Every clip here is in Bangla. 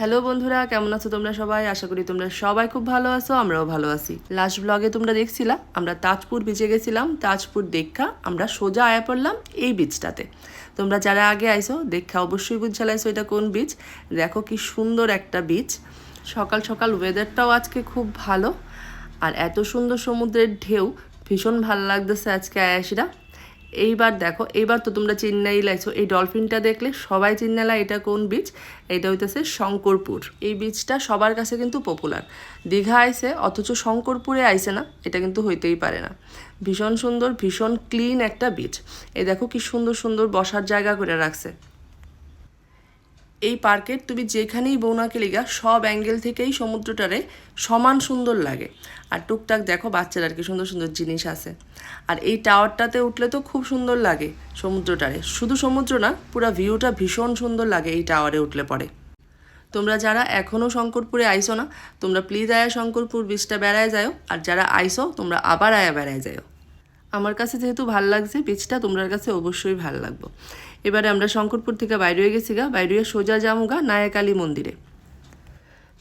হ্যালো বন্ধুরা, কেমন আছো তোমরা সবাই? আশা করি তোমরা সবাই খুব ভালো আছো, আমরাও ভালো আছি। লাস্ট ব্লগে তোমরা দেখছিলা, আমরা তাজপুর বিচে গেছিলাম। তাজপুর দেখা, আমরা সোজা আয়া পড়লাম এই বিচটাতে তোমরা যারা আগে আইছো, দেখা অবশ্যই বুঝছালাইছো এটা কোন বিচ দেখো কি সুন্দর একটা বিচ সকাল সকাল ওয়েদারটাও আজকে খুব ভালো। আর এত সুন্দর সমুদ্রের ঢেউ, ভীষণ ভালো লাগতেছে আজকে আয়াসিরা। এইবার দেখো, এইবার তো তোমরা চেন্নাই লাগছো। এই ডলফিনটা দেখলে সবাই চেন্নাইলা, এটা কোন বিচ এটা হইতেছে শঙ্করপুর। এই বিচটা সবার কাছে কিন্তু পপুলার দীঘা আইসে অথচ শঙ্করপুরে আইসে না, এটা কিন্তু হইতেই পারে না। ভীষণ সুন্দর, ভীষণ ক্লিন একটা বিচ এই দেখো কি সুন্দর সুন্দর বসার জায়গা করে রাখছে। এই পার্কের তুমি যেখানেই বৌনাকে লিগা সব অ্যাঙ্গেল থেকেই সমুদ্রটারে সমান সুন্দর লাগে। আর টুকটাক দেখো বাচ্চার আর কি সুন্দর সুন্দর জিনিস আছে। আর এই টাওয়ারটাতে উঠলে তো খুব সুন্দর লাগে সমুদ্রটারে। শুধু সমুদ্র না, পুরো ভিউটা ভীষণ সুন্দর লাগে এই টাওয়ারে উঠলে পরে। তোমরা যারা এখনও শঙ্করপুরে আইসো না, তোমরা প্লিজ আয়া শঙ্করপুর বিচটা বেড়ায় যাও। আর যারা আইসো, তোমরা আবার আয়া বেড়ায় যাও। আমার কাছে যেহেতু ভালো লাগছে বীজটা তোমার কাছে অবশ্যই ভালো লাগবো। এবারে আমরা শঙ্করপুর থেকে বাইরে হয়ে গেছি গা। বাইরে সোজা যামুগা নায়াকালী মন্দিরে।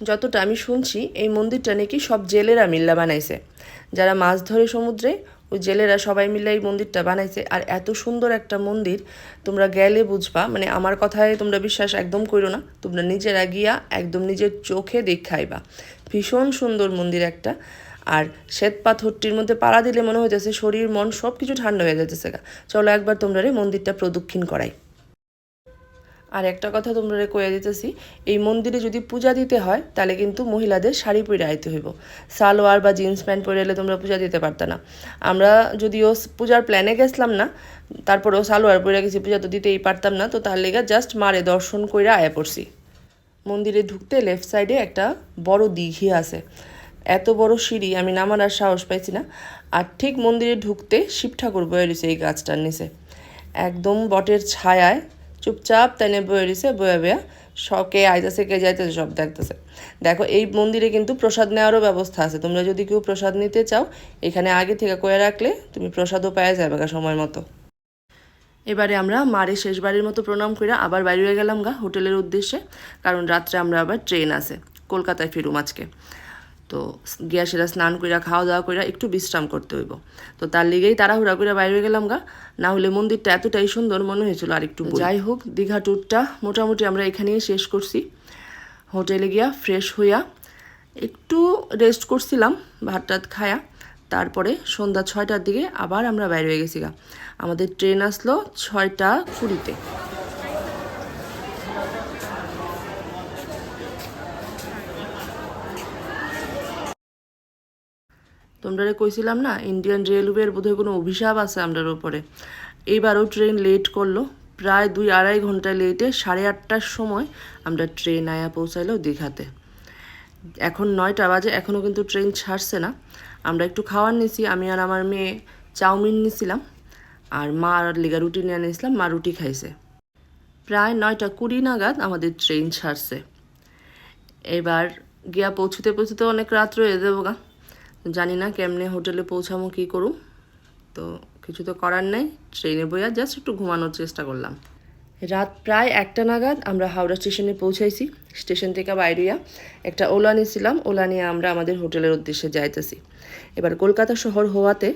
যতটা আমি শুনছি, এই মন্দিরটা নাকি সব জেলেরা মিল্লা বানাইছে। যারা মাছ ধরে সমুদ্রে, ওই জেলেরা সবাই মিলে এই মন্দিরটা বানাইছে। আর এত সুন্দর একটা মন্দির, তোমরা গেলে বুঝবা। মানে আমার কথায় তোমরা বিশ্বাস একদম করো না। তোমরা নিজেরা গিয়া একদম নিজের চোখে দেখাইবা। ভীষণ সুন্দর মন্দির একটা। আর শ্বেত পাথরটির মধ্যে পাড়া দিলে মনে হইতেছে শরীর, মন সব কিছু ঠান্ডা হয়ে যাইতেছে গা। চলো একবার তোমরা রে মন্দিরটা প্রদক্ষিণ করাই। আর একটা কথা তোমরা রে কয়ে দিতেছি, এই মন্দিরে যদি পূজা দিতে হয়, তাহলে কিন্তু মহিলাদের শাড়ি পরে আইতে হইব। সালোয়ার বা জিন্স প্যান্ট পরে এলে তোমরা পূজা দিতে পারত না। আমরা যদিও পূজার প্ল্যানে গেছিলাম না, তারপরেও সালোয়ার পরে গেছি, পূজা তো দিতেই পারতাম না, তো তার লেগে জাস্ট মারে দর্শন কইরা আয়া পড়ছি। মন্দিরে ঢুকতে লেফট সাইডে একটা বড় দিঘি আছে। এত বড় সিঁড়ি আমি নামার আর সাহস পাইছি না। আর ঠিক মন্দিরে ঢুকতে শিব ঠাকুর বয়ে রয়েছে এই গাছটার নিচে। একদম বটের ছায়ায় চুপচাপ তাইনে বয়ে রয়েছে বয়ে বয়া সব কে আইতেছে, কে যাইতেছে, সব দেখতেছে। দেখো, এই মন্দিরে কিন্তু প্রসাদ নেওয়ারও ব্যবস্থা আছে। তোমরা যদি কেউ প্রসাদ নিতে চাও, এখানে আগে থেকে কয়ে রাখলে তুমি প্রসাদও পাওয়া যাবে গা সময় মতো। এবারে আমরা মারে শেষবারের মতো প্রণাম করে আবার বাইরে গেলাম গা হোটেলের উদ্দেশ্যে, কারণ রাত্রে আমরা আবার ট্রেন আছে। কলকাতায় ফিরুম আজকে। তো গিয়া সেটা স্নান করিয়া খাওয়া দাওয়া করিয়া একটু বিশ্রাম করতে হইব। তো তার লিগেই তাড়াহুড়া করে বাইরে গেলাম গা। না হলে মন্দিরটা এতটাই সুন্দর মনে হয়েছিল আর একটু যাই হোক, দীঘা ট্যুরটা মোটামুটি আমরা এখানেই শেষ করছি। হোটেলে গিয়া ফ্রেশ হইয়া একটু রেস্ট করছিলাম ভাত টাত খায়া। তারপরে সন্ধ্যা ছয়টার দিকে আবার আমরা বাইরে হয়ে গেছি গা। আমাদের ট্রেন আসলো ছয়টা কুড়িতে। তোমরা কইছিলাম না ইন্ডিয়ান রেলওয়ের বোধহয় কোনো অভিশাপ আছে আমরার উপরে এইবারও ট্রেন লেট করল। প্রায় দুই আড়াই ঘণ্টা লেটে সাড়ে আটটার সময় আমরা ট্রেন আয়া পৌঁছাইলো দীঘাতে। এখন নয়টা বাজে এখনও কিন্তু ট্রেন ছাড়ছে না। আমরা একটু খাওয়ার নিছি, আমি আর আমার মেয়ে চাউমিন নিছিলাম। আর মা আর লেগা রুটি নিয়ে নিয়েছিলাম মা রুটি খাইছে। প্রায় নয়টা কুড়ি নাগাদ আমাদের ট্রেন ছাড়ছে। এবার গিয়া পৌঁছতে পৌঁছতে অনেক রাত রয়ে যাব গা জানি না কেমনে হোটেলে পৌঁছামো কী করুম তো কিছু তো করার নেই, ট্রেনে বইয়া জাস্ট একটু ঘুমানোর চেষ্টা করলাম। রাত প্রায় একটা নাগাদ আমরা হাওড়া স্টেশনে পৌঁছাইছি। স্টেশন থেকে বাইরিয়া একটা ওলা নিয়েছিলাম, ওলা নিয়ে আমরা আমাদের হোটেলের উদ্দেশ্যে যাইতেছি। এবার কলকাতা শহর হওয়াতে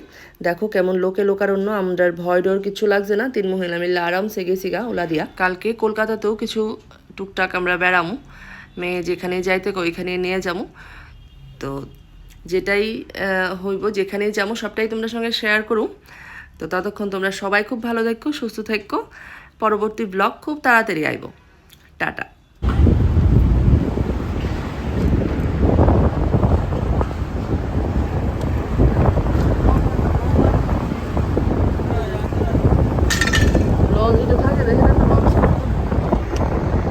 দেখো কেমন লোকে লোকারণ্য আমরা ভয় ডর কিছু লাগছে না। তিন মহিলা মিলে আরামসে গেছি গা ওলা দিয়া। কালকে কলকাতাতেও কিছু টুকটাক আমরা বেড়ামো, মেয়ে যেখানে যাইতে ওইখানে নিয়ে যাব তো যেটাই হইব, যেখানে যাব, সবটাই তোমরা সঙ্গে শেয়ার করুম। তো ততক্ষণ তোমরা সবাই খুব ভালো থাকো, সুস্থ থাকো। পরবর্তী ব্লগ খুব তাড়াতাড়ি আইব। টাটা।